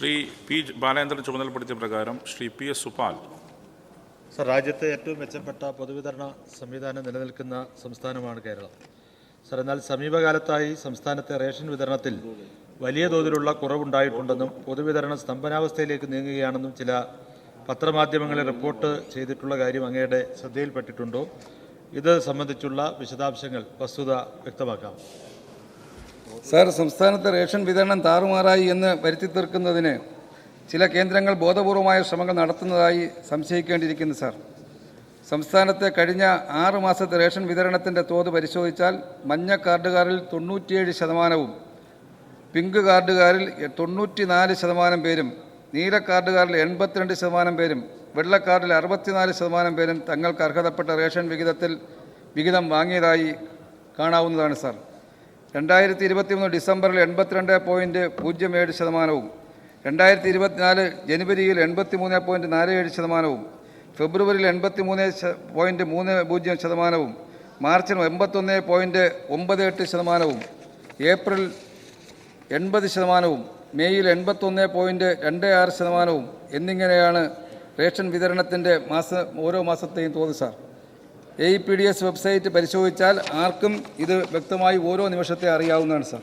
Shri P Balendran ചുമതലപ്പെടുത്തിയ പ്രകാരം Shri P S Supal. Sir രാജ്യത്തെ ഏറ്റവും മെച്ചപ്പെട്ട പൊതുവിതരണ സംവിധാനം നിലനിൽക്കുന്ന സംസ്ഥാനമാണ് കേരളം. സർ എന്നാൽ സമീപകാലത്തായി സംസ്ഥാനത്തെ റേഷൻ വിതരണത്തിൽ വലിയ തോതിലുള്ള കുറവുണ്ടായിട്ടുണ്ടെന്നും പൊതുവിതരണം സ്തംഭനാവസ്ഥയിലേക്ക് നീങ്ങുകയാണെന്നും ചില പത്രമാധ്യമങ്ങളിൽ റിപ്പോർട്ട് ചെയ്തിട്ടുള്ള കാര്യം അങ്ങയുടെ ശ്രദ്ധയിൽപ്പെട്ടിട്ടുണ്ടോ? ഇത് സംബന്ധിച്ചുള്ള വിശദാംശങ്ങൾ വസ്തുത വ്യക്തമാക്കാം. സാർ സംസ്ഥാനത്ത് റേഷൻ വിതരണം താറുമാറായി എന്ന് വരുത്തി തീർക്കുന്നതിന് ചില കേന്ദ്രങ്ങൾ ബോധപൂർവമായ ശ്രമങ്ങൾ നടത്തുന്നതായി സംശയിക്കേണ്ടിയിരിക്കുന്നു സാർ. സംസ്ഥാനത്തെ കഴിഞ്ഞ ആറ് മാസത്തെ റേഷൻ വിതരണത്തിന്റെ തോത് പരിശോധിച്ചാൽ മഞ്ഞ കാർഡുകാരിൽ തൊണ്ണൂറ്റിയേഴ് ശതമാനവും പിങ്ക് കാർഡുകാരിൽ തൊണ്ണൂറ്റി നാല് ശതമാനം പേരും നീല കാർഡുകാരിൽ എൺപത്തിരണ്ട് ശതമാനം പേരും വെള്ള കാർഡിൽ അറുപത്തിനാല് ശതമാനം പേരും തങ്ങൾക്ക് അർഹതപ്പെട്ട റേഷൻ വിഹിതത്തിൽ വിഹിതം വാങ്ങിയതായി കാണാവുന്നതാണ് സാർ. രണ്ടായിരത്തി ഇരുപത്തി മൂന്ന് ഡിസംബറിൽ എൺപത്തിരണ്ട് പോയിന്റ് പൂജ്യം ഏഴ് ശതമാനവും രണ്ടായിരത്തി ഇരുപത്തിനാല് ജനുവരിയിൽ എൺപത്തി മൂന്ന് പോയിന്റ് നാല് ഏഴ് ശതമാനവും ഫെബ്രുവരിയിൽ എൺപത്തി മൂന്ന് പോയിന്റ് മൂന്ന് പൂജ്യം ശതമാനവും മാർച്ചിൽ എൺപത്തൊന്ന് പോയിന്റ് ഒമ്പത് എട്ട് ശതമാനവും ഏപ്രിൽ എൺപത് ശതമാനവും മെയ്യിൽ എൺപത്തൊന്ന് പോയിന്റ് രണ്ട് ആറ് ശതമാനവും എന്നിങ്ങനെയാണ് റേഷൻ വിതരണത്തിന്റെ മാസ ഓരോ മാസത്തെയും തോത് sir. A P D S website പരിശോധിച്ചാൽ ആർക്കും ഇത് വ്യക്തമായി ഓരോ നിമിഷത്തെ അറിയാവുന്നതാണ് സാർ